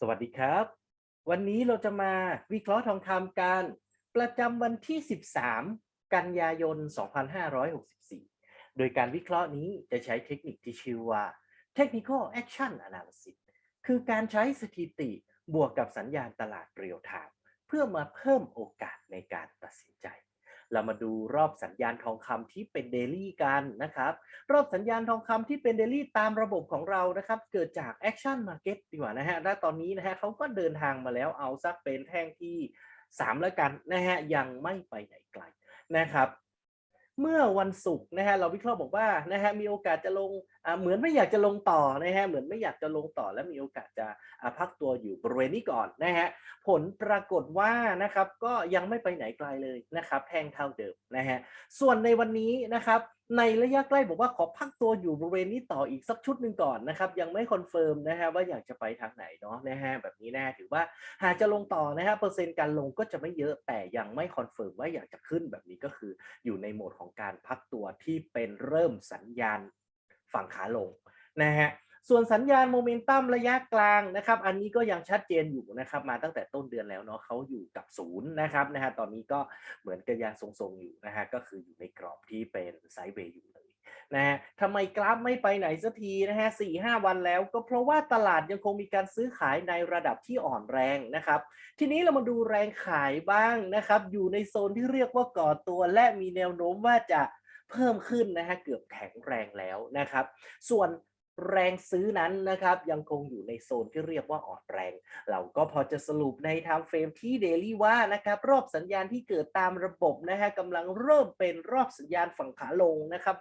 สวัสดีครับ วันนี้เราจะมาวิเคราะห์ทองคำกันประจำวันที่ 13 กันยายน 2564 โดยการวิเคราะห์นี้จะใช้เทคนิคที่ชื่อว่า Technical Action Analysis คือการใช้สถิติบวกกับสัญญาณตลาดเรียลไทม์เพื่อมาเพิ่มโอกาสในการตัดสินใจ เรามาดูรอบสัญญาณทองคำที่เป็นเดลี่กันนะครับ รอบสัญญาณทองคำที่เป็นเดลี่ตามระบบของเรานะครับ เกิดจาก Action Market ดีกว่านะฮะและตอนนี้นะฮะเขาก็เดินทางมาแล้วเอาซักเป็นแท่งที่ 3 แล้วกันนะฮะยังไม่ไปไหนไกลนะครับ เมื่อวันศุกร์นะฮะเราวิเคราะห์บอกว่านะฮะมีโอกาสจะลง เหมือนไม่อยากจะลงต่อนะฮะเหมือนไม่อยากจะลงต่อและมีโอกาสจะพักตัวอยู่บริเวณนี้ก่อนนะฮะผลปรากฏว่านะครับก็ยังไม่ไปไหนไกลเลยนะครับแทงเท่าเดิมนะฮะส่วนในวันนี้นะครับในระยะใกล้บอกว่าขอพักตัวอยู่บริเวณนี้ต่ออีกสักชุดหนึ่งก่อนนะครับยังไม่คอนเฟิร์มนะฮะว่าอยากจะไปทางไหนเนาะนะฮะแบบนี้นะฮะถือว่าหากจะลงต่อนะฮะเปอร์เซ็นต์การลงก็จะไม่เยอะแต่ยังไม่คอนเฟิร์มว่าอยากจะขึ้นแบบนี้ก็คืออยู่ในโหมดของการพักตัวที่เป็นเริ่มสัญญาณ ฝั่งขาลงนะฮะส่วนสัญญาณโมเมนตัมระยะกลางนะครับอันนี้ก็ยังชัดเจนอยู่นะครับมาตั้งแต่ต้นเดือนแล้วเนาะเขาอยู่กับศูนย์นะครับนะฮะตอนนี้ก็เหมือนกับยังทรงๆอยู่นะฮะก็คืออยู่ในกรอบที่เป็นไซด์เวย์อยู่เลยนะฮะทำไมกราฟไม่ไปไหนสักทีนะฮะสี่ห้าวันแล้ว ก็เพราะว่าตลาดยังคงมีการซื้อขายในระดับที่อ่อนแรงนะครับ ทีนี้เรามาดูแรงขายบ้างนะครับ อยู่ในโซนที่เรียกว่าก่อตัวและมีแนวโน้มว่าจะ เพิ่มขึ้นนะฮะเกือบแข็งแรงแล้วนะครับ ส่วน แรงซื้อนั้นนะครับยังคงอยู่ในโซนที่เรียกว่าอ่อนแรง เราก็พอจะสรุปใน time frame ที่ daily ว่านะครับรอบสัญญาณที่เกิดตามระบบนะฮะกำลังเริ่มเป็นรอบสัญญาณฝั่งขาลงนะครับ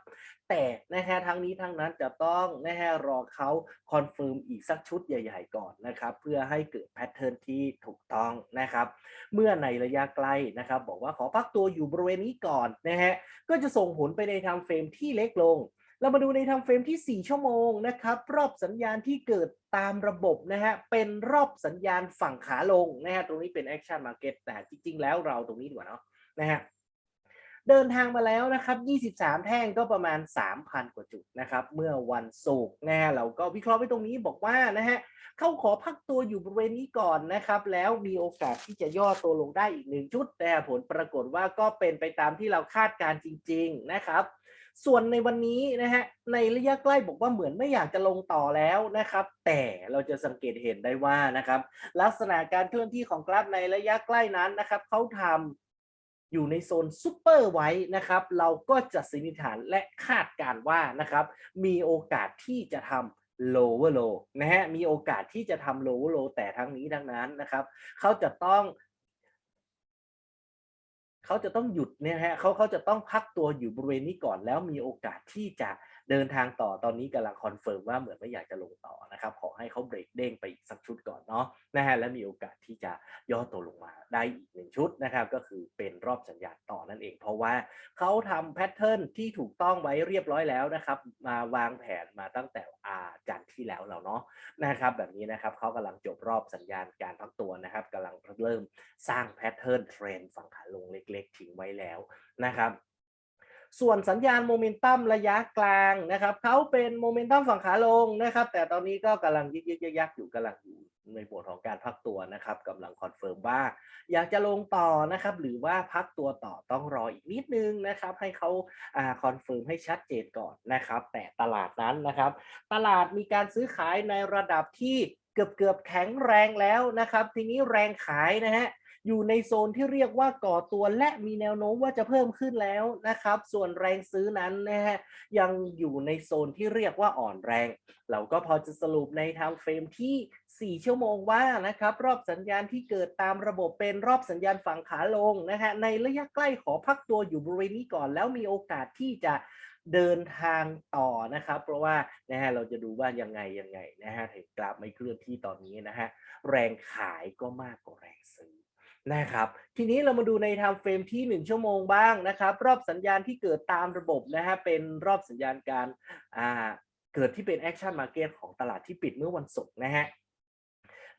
แต่นะฮะทั้งนี้ทั้งนั้นจะต้องนะฮะรอเขาคอนเฟิร์มอีกสักชุดใหญ่ๆก่อนนะครับเพื่อให้เกิดแพทเทิร์นที่ถูกต้องนะครับเมื่อในระยะใกล้นะครับบอกว่าขอพักตัวอยู่บริเวณนี้ก่อนนะฮะก็จะส่งผลไปใน time frame ที่เล็กลง เรามาดูใน time frame ที่ 4 ชั่วโมงนะครับ รอบสัญญาณที่เกิดตามระบบนะฮะเป็นรอบสัญญาณฝั่งขาลงนะฮะตรงนี้เป็น action market แต่จริง ๆ แล้วเราตรงนี้ดีกว่าเนาะนะฮะเดินทางมาแล้วนะครับ 23 แท่งก็ประมาณ 3,000 กว่าจุดนะครับ เมื่อวันศุกร์นะฮะเราก็วิเคราะห์ไว้ตรงนี้บอกว่านะฮะเข้าขอพักตัวอยู่บริเวณนี้ก่อนนะครับ แล้วมีโอกาสที่จะย่อตัวลงได้อีกหนึ่งชุดแต่ผลปรากฏว่าก็เป็นไปตามที่เราคาดการณ์จริง ๆ นะครับ ส่วนในวันนี้นะฮะในระยะใกล้บอกว่าเหมือนไม่อยากจะลงต่อแล้วนะครับ แต่เราจะสังเกตเห็นได้ว่านะครับ ลักษณะการเคลื่อนที่ของกราฟในระยะใกล้นั้นนะครับเขาทำอยู่ในโซนซูเปอร์ไว้นะครับ เราก็จะสันนิษฐานและคาดการณ์ว่านะครับ มีโอกาสที่จะทำ lower low นะฮะมีโอกาสที่จะทำ lower low แต่ทั้งนี้ทั้งนั้นนะครับเขาจะต้อง เขาจะต้องหยุดเนี่ยฮะเขาเขาจะต้องพักตัวอยู่บริเวณนี้ก่อนแล้วมีโอกาสที่จะ เดินทางต่อตอนนี้กำลังคอนเฟิร์มว่าเหมือนไม่อยากจะลงต่อนะครับ ขอให้เขาเบรกเด้งไปอีกสักชุดก่อนเนาะนะฮะและมีโอกาสที่จะย่อตัวลงมาได้อีกหนึ่งชุดนะครับก็คือเป็นรอบสัญญาณต่อนั่นเอง เพราะว่าเขาทำแพทเทิร์นที่ถูกต้องไว้เรียบร้อยแล้วนะครับ มาวางแผนมาตั้งแต่อาจันทร์ที่แล้วแล้วเนาะนะครับ แบบนี้นะครับเขากำลังจบรอบสัญญาณการพักตัวนะครับกำลังเริ่มสร้างแพทเทิร์นเทรนฝั่งขาลงเล็ก ๆ ทิ้งไว้แล้วนะครับ ส่วนสัญญาณโมเมนตัมระยะกลางนะครับเขาเป็นโมเมนตัมฝั่งขาลงนะครับ แต่ตอนนี้ก็กำลังยึกยึกยักยักอยู่กำลังอยู่ในโหมดของการพักตัวนะครับกำลังคอนเฟิร์มว่า อยากจะลงต่อนะครับ หรือว่าพักตัวต่อต้องรออีกนิดนึงนะครับ ให้เขาอ่าคอนเฟิร์มให้ชัดเจนก่อนนะครับ แต่ตลาดนั้นนะครับ ตลาดมีการซื้อขายในระดับที่ เกือบเกือบๆแข็งแรงแล้วนะครับ ทีนี้แรงขายนะฮะอยู่ในโซนที่เรียกว่าก่อตัวและมีแนวโน้มว่าจะเพิ่มขึ้นแล้วนะครับ ส่วนแรงซื้อนั้นนะฮะยังอยู่ในโซนที่เรียกว่าอ่อนแรง เราก็พอจะสรุปในทม์เฟรมที่ 4 ชั่วโมงว่านะครับ รอบสัญญาณที่เกิดตามระบบเป็นรอบสัญญาณฝั่งขาลงนะฮะในระยะใกล้ขอพักตัวอยู่บริเวณนี้ก่อน แล้วมีโอกาสที่จะ เดินทางต่อนะครับ เพราะว่านะฮะเราจะดูว่ายังไงยังไงนะฮะเห็นกราฟไม่เคลื่อนที่ตอนนี้นะฮะแรงขายก็มากกว่าแรงซื้อนะครับทีนี้เรามาดูใน time frame ที่ 1 ชั่วโมงบ้างนะครับ รอบสัญญาณที่เกิดตามระบบนะฮะเป็นรอบสัญญาณการอ่าเกิดที่เป็น action market ของตลาดที่ปิดเมื่อวันศุกร์นะฮะ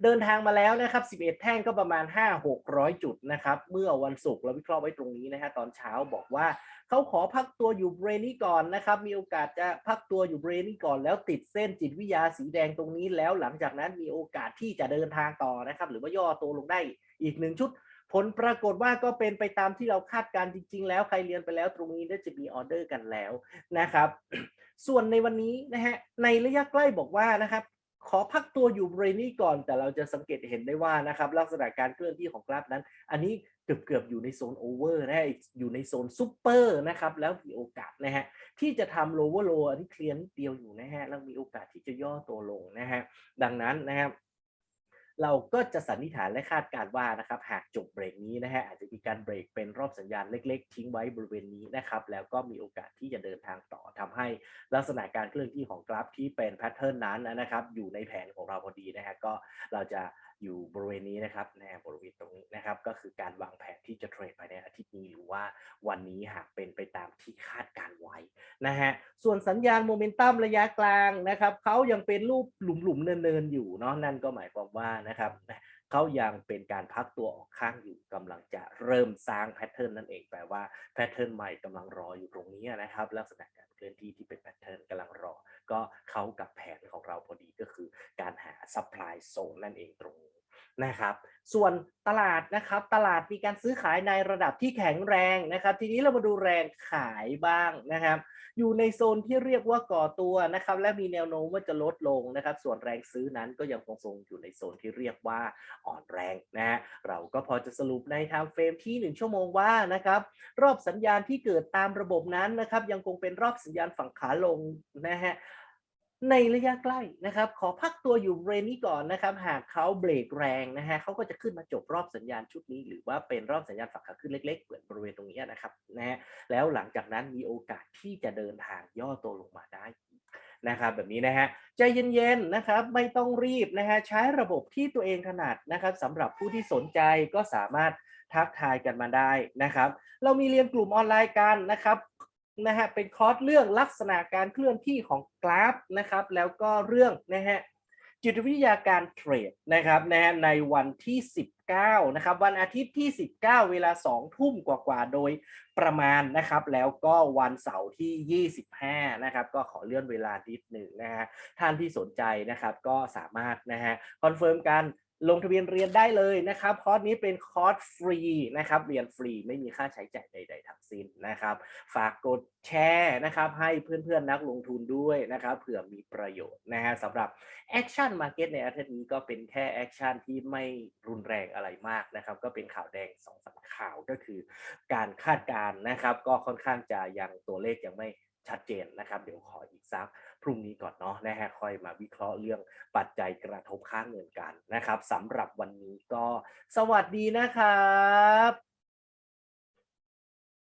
เดินทางมาแล้วนะครับ 11 แท่งก็ประมาณ 5 600 จุดนะครับ เมื่อวันศุกร์เราวิเคราะห์ไว้ตรงนี้นะฮะตอนเช้าบอกว่า เขาขอพักตัวอยู่บริเวณนี้ก่อนนะครับ มีโอกาสจะพักตัวอยู่บริเวณนี้ก่อน แล้วติดเส้นจิตวิทยาสีแดงตรงนี้แล้วหลังจากนั้นมีโอกาสที่จะเดินทางต่อนะครับ หรือว่าย่อตัวลงได้อีกหนึ่งชุด ผลปรากฏว่าก็เป็นไปตามที่เราคาดการณ์จริง ๆ แล้วใครเรียนไปแล้วตรงนี้น่าจะมีออเดอร์กันแล้วนะครับ ส่วนในวันนี้นะฮะในระยะใกล้บอกว่านะครับ ขอพักตัวอยู่บริเวณนี้ก่อนแต่เราจะสังเกตเห็นได้ว่านะครับลักษณะการเคลื่อนที่ของกราฟนั้น อันนี้เกือบเกือบๆอยู่ในโซนโอเวอร์นะฮะอยู่ในโซนซูเปอร์นะครับแล้วมีโอกาสนะฮะที่จะทำโลเวอร์โลอันนี้เคลียร์นิดเดียวอยู่นะฮะแล้วมีโอกาสที่จะย่อตัวลงนะฮะดังนั้นนะครับ เราก็จะสันนิษฐานและคาดการณ์ว่านะครับหากจบเบรกนี้นะฮะอาจจะมีการเบรกเป็นรอบสัญญาณเล็ก ๆ ทิ้งไว้บริเวณนี้นะครับแล้วก็มีโอกาสที่จะเดินทางต่อทำให้ลักษณะการเคลื่อนที่ของกราฟที่เป็นแพทเทิร์นนั้นนะครับอยู่ในแผนของเราพอดีนะฮะก็เราจะอยู่บริเวณนี้นะครับในบริเวณตรงนี้นะครับ ก็คือการวางแผนที่จะเทรดภายในอาทิตย์นี้หรือว่าวันนี้หากเป็นไปตามที่คาดการไว้นะฮะส่วนสัญญาณโมเมนตัมระยะกลางนะครับเขายังเป็นรูปหลุมๆเนินๆอยู่เนาะนั่นก็หมายความว่านะครับ เขายังเป็นการพักตัวออกข้างอยู่กำลังจะเริ่มสร้างแพทเทิร์นนั่นเองแปลว่าแพทเทิร์นใหม่กำลังรออยู่ตรงนี้นะครับ ลักษณะการเคลื่อนที่ที่เป็นแพทเทิร์นกำลังรอ ก็เข้ากับแผนของเราพอดีก็คือ การหาซัพพลายโซนนั่นเองตรงนี้ นะครับ ส่วนตลาดนะครับ ตลาดมีการซื้อขายในระดับที่แข็งแรงนะครับ ทีนี้เรามาดูแรงขายบ้างนะครับ อยู่ในโซนที่เรียกว่าก่อตัวนะครับ และมีแนวโน้มว่าจะลดลงนะครับ ส่วนแรงซื้อนั้นก็ยังคงทรงอยู่ในโซนที่เรียกว่าอ่อนแรงนะฮะเราก็พอจะสรุปในไทม์เฟรมที่ 1 ชั่วโมงว่านะครับ รอบสัญญาณที่เกิดตามระบบนั้นนะครับ ยังคงเป็นรอบสัญญาณฝั่งขาลงนะฮะ ในระยะใกล้นะครับ ขอพักตัวอยู่บริเวณนี้ก่อนนะครับ หากเขาเบรกแรงนะฮะเขาก็จะขึ้นมาจบรอบสัญญาณชุดนี้ หรือว่าเป็นรอบสัญญาณฝั่งขาขึ้นเล็กๆเหมือนบริเวณตรงนี้นะครับนะฮะแล้วหลังจากนั้นมีโอกาสที่จะเดินทางย่อตัวลงมาได้นะครับแบบนี้นะฮะใจเย็นๆนะครับไม่ต้องรีบนะฮะใช้ระบบที่ตัวเองถนัดนะครับสำหรับผู้ที่สนใจก็สามารถทักทายกันมาได้นะครับ เรามีเรียนกลุ่มออนไลน์กันนะครับ นะฮะเป็นคอร์สเรื่องลักษณะการเคลื่อนที่ของกราฟนะครับ แล้วก็เรื่องนะฮะจิตวิทยาการเทรดนะครับนะฮะในวันที่ 19นะครับวันอาทิตย์ที่ 19 เวลา 2 ทุ่มกว่าๆโดยประมาณนะครับ แล้วก็วันเสาร์ที่ 25นะครับก็ขอเลื่อนเวลานิดหนึ่งนะฮะท่านที่สนใจนะครับก็สามารถนะฮะคอนเฟิร์มกันลงทะเบียนเรียนได้เลยนะครับคอร์สนี้เป็นคอร์สฟรีนะครับเรียนฟรีไม่มีค่าใช้จ่ายใด ๆทั้งสิ้น นะครับ ฝากกดแชร์นะครับ ให้เพื่อนๆนักลงทุนด้วยนะครับ เผื่อมีประโยชน์นะฮะสำหรับ Action Market ในอาทิตย์นี้ก็เป็นแค่แอคชั่นที่ไม่รุนแรงอะไรมากนะครับ ก็เป็นข่าวแดงสองสามข่าวก็คือการคาดการณ์นะครับ ก็ค่อนข้างจะยังตัวเลขยังไม่ชัดเจนนะครับ เดี๋ยวขออีกสักพรุ่งนี้ก่อนเนาะนะฮะค่อยมาวิเคราะห์เรื่องปัจจัยกระทบค่าเงินกันนะครับสำหรับวันนี้ก็สวัสดีนะครับ